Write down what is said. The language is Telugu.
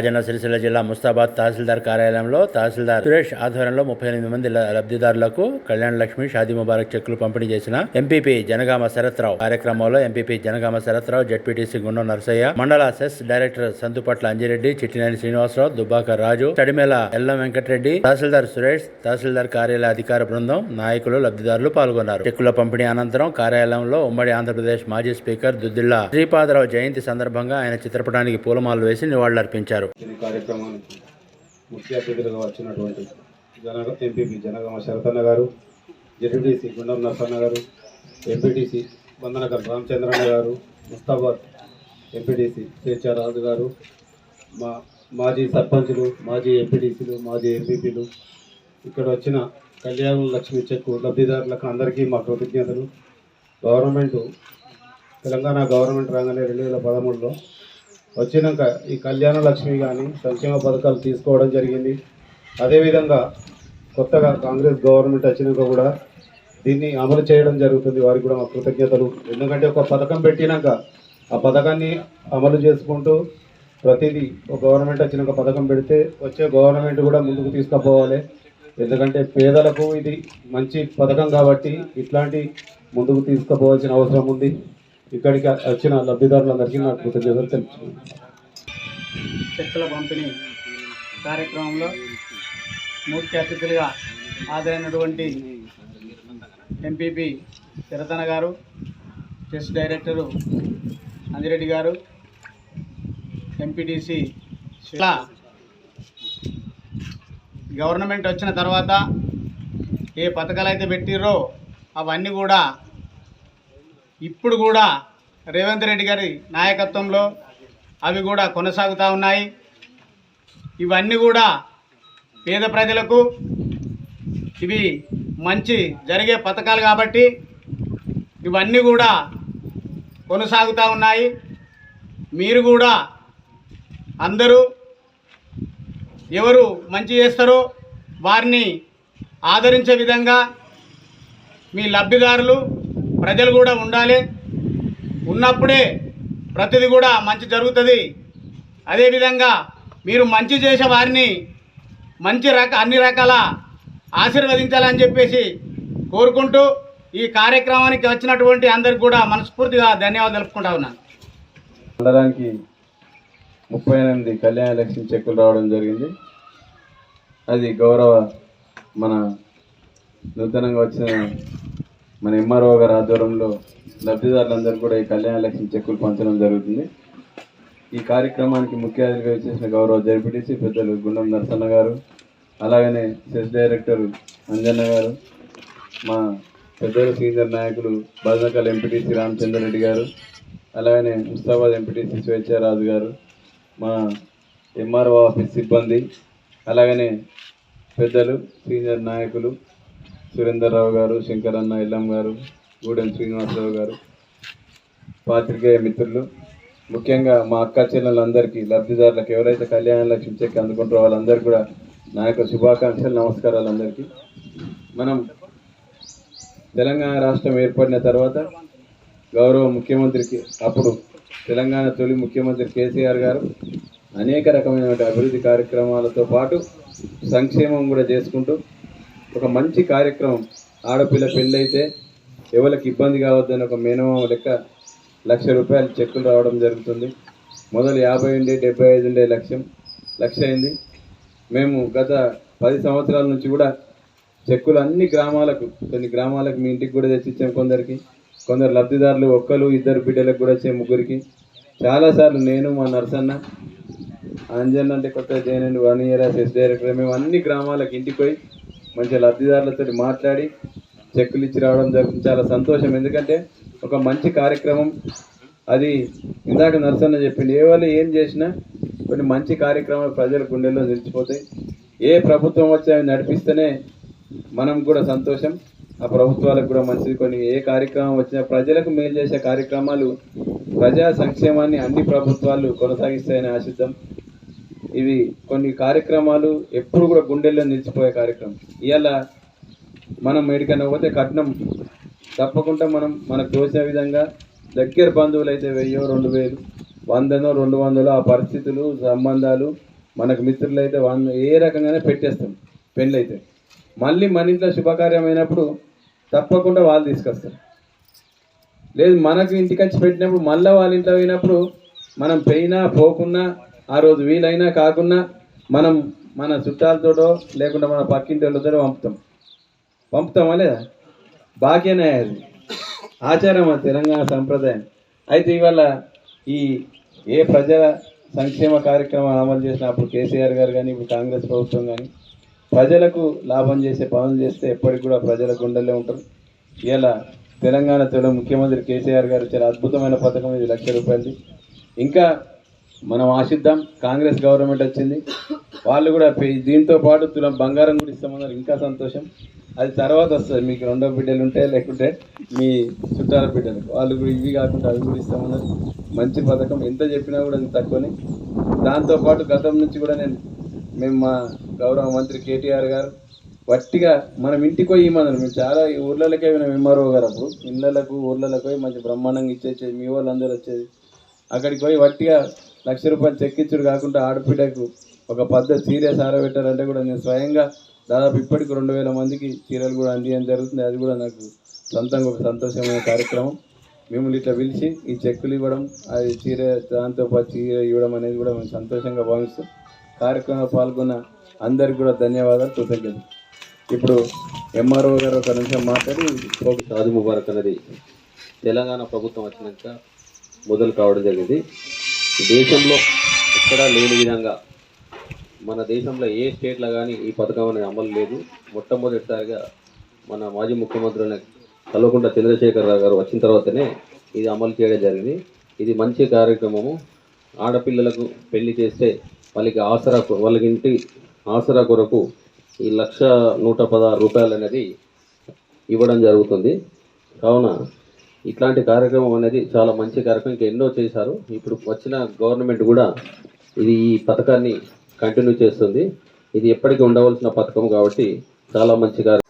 రాజన్న సిరిసిల్ల జిల్లా ముస్తాబాద్ తహసీల్దార్ కార్యాలయంలో తహసీల్దార్ సురేష్ ఆధ్వర్యంలో ముప్పై ఎనిమిది మంది లబ్ధిదారులకు కళ్యాణ లక్ష్మి షాదీ ముబారక్ చెక్కులు పంపిణీ చేసిన ఎంపీపీ జనగామ శరత్రావు కార్యక్రమంలో ఎంపీపీ జనగామ శరత్రావు జడ్పీటీసీ గుండం నరసయ్య మండల సెస్ డైరెక్టర్ సంతుపట్ల అంజిరెడ్డి చిట్టినేని శ్రీనివాసరావు దుబ్బాక రాజు తడిమేల ఎల్లం వెంకటరెడ్డి తహసీల్దార్ సురేష్ తహసీల్దార్ కార్యాలయ అధికార బృందం నాయకులు లబ్ధిదారులు పాల్గొన్నారు. చెక్కుల పంపిణీ అనంతరం కార్యాలయంలో ఉమ్మడి ఆంధ్రప్రదేశ్ మాజీ స్పీకర్ దుద్దిల్ల శ్రీపాదరావు జయంతి సందర్భంగా ఆయన చిత్రపటానికి పూలమాలలు వేసి నివాళులర్పించారు. ఈ కార్యక్రమానికి ముఖ్య అతిథులుగా వచ్చినటువంటి జన ఎంపీపీ జనగామ శరతన్న గారు జెడ్పీటీసీ గుండం నరసన్న గారు ఎంపీటీసీ వందనకర్ రామచంద్రన్న గారు ముస్తాబాద్ ఎంపీటీసీ శేషారాజు రాజు గారు మా మాజీ సర్పంచులు మాజీ ఎంపీటీసీలు మాజీ ఎంపీపీలు ఇక్కడ వచ్చిన కళ్యాణ లక్ష్మి చెక్కు లబ్ధిదారులకు అందరికీ మా కృతజ్ఞతలు. గవర్నమెంట్ తెలంగాణ గవర్నమెంట్ రాగానే రెండు వేల పదమూడులో వచ్చినాక ఈ కళ్యాణ లక్ష్మి కానీ సంక్షేమ పథకాలు తీసుకోవడం జరిగింది. అదేవిధంగా కొత్తగా కాంగ్రెస్ గవర్నమెంట్ వచ్చినాక కూడా దీన్ని అమలు చేయడం జరుగుతుంది. వారికి కూడా మా కృతజ్ఞతలు. ఎందుకంటే ఒక పథకం పెట్టినాక ఆ పథకాన్ని అమలు చేసుకుంటూ ప్రతిదీ ఒక గవర్నమెంట్ వచ్చినాక పథకం పెడితే వచ్చే గవర్నమెంట్ కూడా ముందుకు తీసుకుపోవాలి. ఎందుకంటే పేదలకు ఇది మంచి పథకం కాబట్టి ఇట్లాంటి ముందుకు తీసుకుపోవాల్సిన అవసరం ఉంది. ఇక్కడికి వచ్చిన లబ్ధిదారులందరికీ నా కృతజ్ఞతలు తెలుపుతున్నాను. చెక్కుల పంపిణీ కార్యక్రమంలో ముఖ్య అతిథులుగా హాజరైనటువంటి ఎంపీపీ చిరతన గారు చెస్ డైరెక్టరు అంజిరెడ్డి గారు ఎంపీటీసీ ఇలా గవర్నమెంట్ వచ్చిన తర్వాత ఏ పథకాలు అయితే పెట్టిర్రో అవన్నీ కూడా ఇప్పుడు కూడా రేవంత్ రెడ్డి గారి నాయకత్వంలో అవి కూడా కొనసాగుతూ ఉన్నాయి. ఇవన్నీ కూడా పేద ప్రజలకు ఇవి మంచి జరిగే పథకాలు కాబట్టి ఇవన్నీ కూడా కొనసాగుతూ ఉన్నాయి. మీరు కూడా అందరూ ఎవరు మంచి చేస్తారో వారిని ఆదరించే విధంగా మీ లబ్ధిదారులు ప్రజలు కూడా ఉండాలి. ఉన్నప్పుడే ప్రతిది కూడా మంచి జరుగుతుంది. అదేవిధంగా మీరు మంచి చేసే వారిని మంచి రక అన్ని రకాల ఆశీర్వదించాలని చెప్పేసి కోరుకుంటూ ఈ కార్యక్రమానికి వచ్చినటువంటి అందరికి కూడా మనస్ఫూర్తిగా ధన్యవాదాలు తెలుపుకుంటా ఉన్నాను. మండలానికి ముప్పై ఎనిమిది కళ్యాణ లక్ష్మి చెక్కులు రావడం జరిగింది. అది గౌరవ మన నూతనంగా వచ్చిన మన ఎంఆర్ఓ గారి ఆధ్వర్యంలో లబ్ధిదారులందరూ కూడా ఈ కళ్యాణ లక్ష్మి చెక్కులు పంచడం జరుగుతుంది. ఈ కార్యక్రమానికి ముఖ్య అతిథిగా చేసిన గౌరవ జడ్పీటీసీ పెద్దలు గుండం నరసన్న గారు అలాగనే సెస్ డైరెక్టర్ అంజన్న గారు మా పెద్దలు సీనియర్ నాయకులు బజనకల్ ఎంపీటీసీ రామచంద్రరెడ్డి గారు అలాగనే ముస్తాబాద్ ఎంపీటీసీ స్వేచ్ఛారాజు గారు మా ఎంఆర్ఓ ఆఫీస్ సిబ్బంది అలాగనే పెద్దలు సీనియర్ నాయకులు సురేందర్రావు గారు శంకరన్న ఇల్లం గారు గూడెం శ్రీనివాసరావు గారు పాత్రికేయ మిత్రులు. ముఖ్యంగా మా అక్క చెల్లెలందరికీ లబ్ధిదారులకు ఎవరైతే కళ్యాణ లక్ష్మి చెక్ అందుకుంటారో వాళ్ళందరికీ కూడా నా యొక్క శుభాకాంక్షలు నమస్కారాలు అందరికీ. మనం తెలంగాణ రాష్ట్రం ఏర్పడిన తర్వాత గౌరవ ముఖ్యమంత్రికి అప్పుడు తెలంగాణ తొలి ముఖ్యమంత్రి కేసీఆర్ గారు అనేక రకమైనటువంటి అభివృద్ధి కార్యక్రమాలతో పాటు సంక్షేమం కూడా చేసుకుంటూ ఒక మంచి కార్యక్రమం. ఆడపిల్ల పెళ్ళైతే ఎవరికి ఇబ్బంది కావద్దని ఒక మినిమం లెక్క లక్ష రూపాయలు చెక్కులు రావడం జరుగుతుంది. మొదలు యాభై ఉండే డెబ్బై ఐదు ఉండే లక్ష్యం లక్ష అయింది. మేము గత పది సంవత్సరాల నుంచి కూడా చెక్కులు అన్ని గ్రామాలకు కొన్ని గ్రామాలకు మీ ఇంటికి కూడా తెచ్చిచ్చాం కొందరికి. కొందరు లబ్ధిదారులు ఒక్కరు ఇద్దరు బిడ్డలకు కూడా వచ్చే ముగ్గురికి. చాలాసార్లు నేను మా నర్సన్న అంజన్ అంటే కొత్త జైన్ వన్ ఇయర్ ఎస్ డైరెక్టర్ మేము అన్ని గ్రామాలకు ఇంటికి పోయి మంచి లబ్ధిదారులతో మాట్లాడి చెక్కులు ఇచ్చి రావడం జరుగుతుంది. చాలా సంతోషం. ఎందుకంటే ఒక మంచి కార్యక్రమం అది ఇందాక నరసన్న చెప్పింది. ఏ వాళ్ళు ఏం చేసినా కొన్ని మంచి కార్యక్రమాలు ప్రజల గుండెల్లో నిలిచిపోతాయి. ఏ ప్రభుత్వం వచ్చి అవి నడిపిస్తేనే మనం కూడా సంతోషం. ఆ ప్రభుత్వాలకు కూడా మంచిది. కొన్ని ఏ కార్యక్రమం వచ్చినా ప్రజలకు మేలు చేసే కార్యక్రమాలు ప్రజా సంక్షేమాన్ని అన్ని ప్రభుత్వాలు కొనసాగిస్తాయని ఆశిద్దాం. ఇవి కొన్ని కార్యక్రమాలు ఎప్పుడు కూడా గుండెల్లో నిలిచిపోయే కార్యక్రమం. ఇవాళ మనం ఎడికైనా పోతే కట్నం తప్పకుండా మనం మనకు తోసే విధంగా దగ్గర బంధువులు అయితే వెయ్యో రెండు వేలు వందనో రెండు వందలు ఆ పరిస్థితులు సంబంధాలు మనకు మిత్రులు అయితే వంద ఏ రకంగానే పెట్టేస్తాం పెళ్ళైతే మళ్ళీ మన ఇంట్లో శుభకార్యం అయినప్పుడు తప్పకుండా వాళ్ళు తీసుకొస్తారు. లేదు మనకు ఇంటికి వచ్చి పెట్టినప్పుడు మళ్ళీ వాళ్ళ ఇంట్లో పోయినప్పుడు మనం పోయినా పోకున్నా ఆ రోజు వీలైనా కాకున్నా మనం మన చుట్టాలతోటో లేకుండా మన పక్కింటి వాళ్ళతో పంపుతాం పంపుతామా లేదా బాకేనే అది ఆచారం తెలంగాణ సంప్రదాయం. అయితే ఇవాళ ఈ ఏ ప్రజల సంక్షేమ కార్యక్రమం అమలు చేసినప్పుడు కేసీఆర్ గారు కానీ ఇప్పుడు కాంగ్రెస్ ప్రభుత్వం కానీ ప్రజలకు లాభం చేసే పనులు చేస్తే ఎప్పటికి కూడా ప్రజల గుండెల్లో ఉంటారు. ఇలా తెలంగాణ తొలి ముఖ్యమంత్రి కేసీఆర్ గారు చాలా అద్భుతమైన పథకం ఇది లక్ష రూపాయలది. ఇంకా మనం ఆశిద్దాం కాంగ్రెస్ గవర్నమెంట్ వచ్చింది. వాళ్ళు కూడా దీంతో పాటు తులం బంగారం కూడా ఇస్తామన్నారు. ఇంకా సంతోషం. అది తర్వాత వస్తుంది. మీకు రెండో బిడ్డలు ఉంటే లేకుంటే మీ చుట్టాల బిడ్డలు. వాళ్ళు కూడా ఇవి కాకుండా అవి కూడా ఇస్తామన్నారు. మంచి పథకం. ఎంత చెప్పినా కూడా అది తక్కువని. దాంతోపాటు గతం నుంచి కూడా నేను మేము మా గౌరవ మంత్రి కేటీఆర్ గారు వట్టిగా మనం ఇంటికి పోయి ఇమ్మన్నారు మేము చాలా ఈ ఊర్లలోకే విన్నాం ఎంఆర్ఓ గారు అప్పుడు. ఇళ్ళలకు ఊర్లలోకి పోయి మంచి బ్రహ్మాండంగా ఇచ్చేసేది మీ వాళ్ళు అందరూ వచ్చేది. అక్కడికి పోయి వట్టిగా లక్ష రూపాయలు చెక్కించుడు కాకుండా ఆడపిల్లకు ఒక పద్ధతి చీర సారబెట్టారంటే కూడా నేను స్వయంగా దాదాపు ఇప్పటికి రెండు వేల మందికి చీరలు కూడా అందియడం జరుగుతుంది. అది కూడా నాకు సొంతంగా ఒక సంతోషమైన కార్యక్రమం. మిమ్మల్ని ఇట్లా పిలిచి ఈ చెక్కులు ఇవ్వడం అది చీర దాంతోపాటు చీర ఇవ్వడం అనేది కూడా మేము సంతోషంగా భావిస్తాం కార్యక్రమంలో పాల్గొన్న అందరికి కూడా ధన్యవాదాలు కృతజ్ఞతలు. ఇప్పుడు ఎంఆర్ఓ గారు ఒక నిమిషం మాట్లాడి షాది ముబారక్ అనేది తెలంగాణ ప్రభుత్వం వచ్చినాక మొదలు కావడం జరిగింది. దేశంలో ఎక్కడా లేని విధంగా మన దేశంలో ఏ స్టేట్లో కానీ ఈ పథకం అనేది అమలు లేదు. మొట్టమొదటిసారిగా మన మాజీ ముఖ్యమంత్రి అయిన కల్వకుంట్ల చంద్రశేఖరరావు గారు వచ్చిన తర్వాతనే ఇది అమలు చేయడం జరిగింది. ఇది మంచి కార్యక్రమము. ఆడపిల్లలకు పెళ్ళి చేస్తే వాళ్ళకి ఆసరా వాళ్ళకి ఇంటి ఆసరా కొరకు ఈ లక్ష నూట పదహారు రూపాయలు అనేది ఇవ్వడం జరుగుతుంది. కావున ఇట్లాంటి కార్యక్రమం అనేది చాలా మంచి కార్యక్రమం. ఇంకా ఎన్నో చేశారు. ఇప్పుడు వచ్చిన గవర్నమెంట్ కూడా ఇది ఈ పథకాన్ని కంటిన్యూ చేస్తుంది. ఇది ఎప్పటికీ ఉండవలసిన పథకం కాబట్టి చాలా మంచి కార్యక్రమం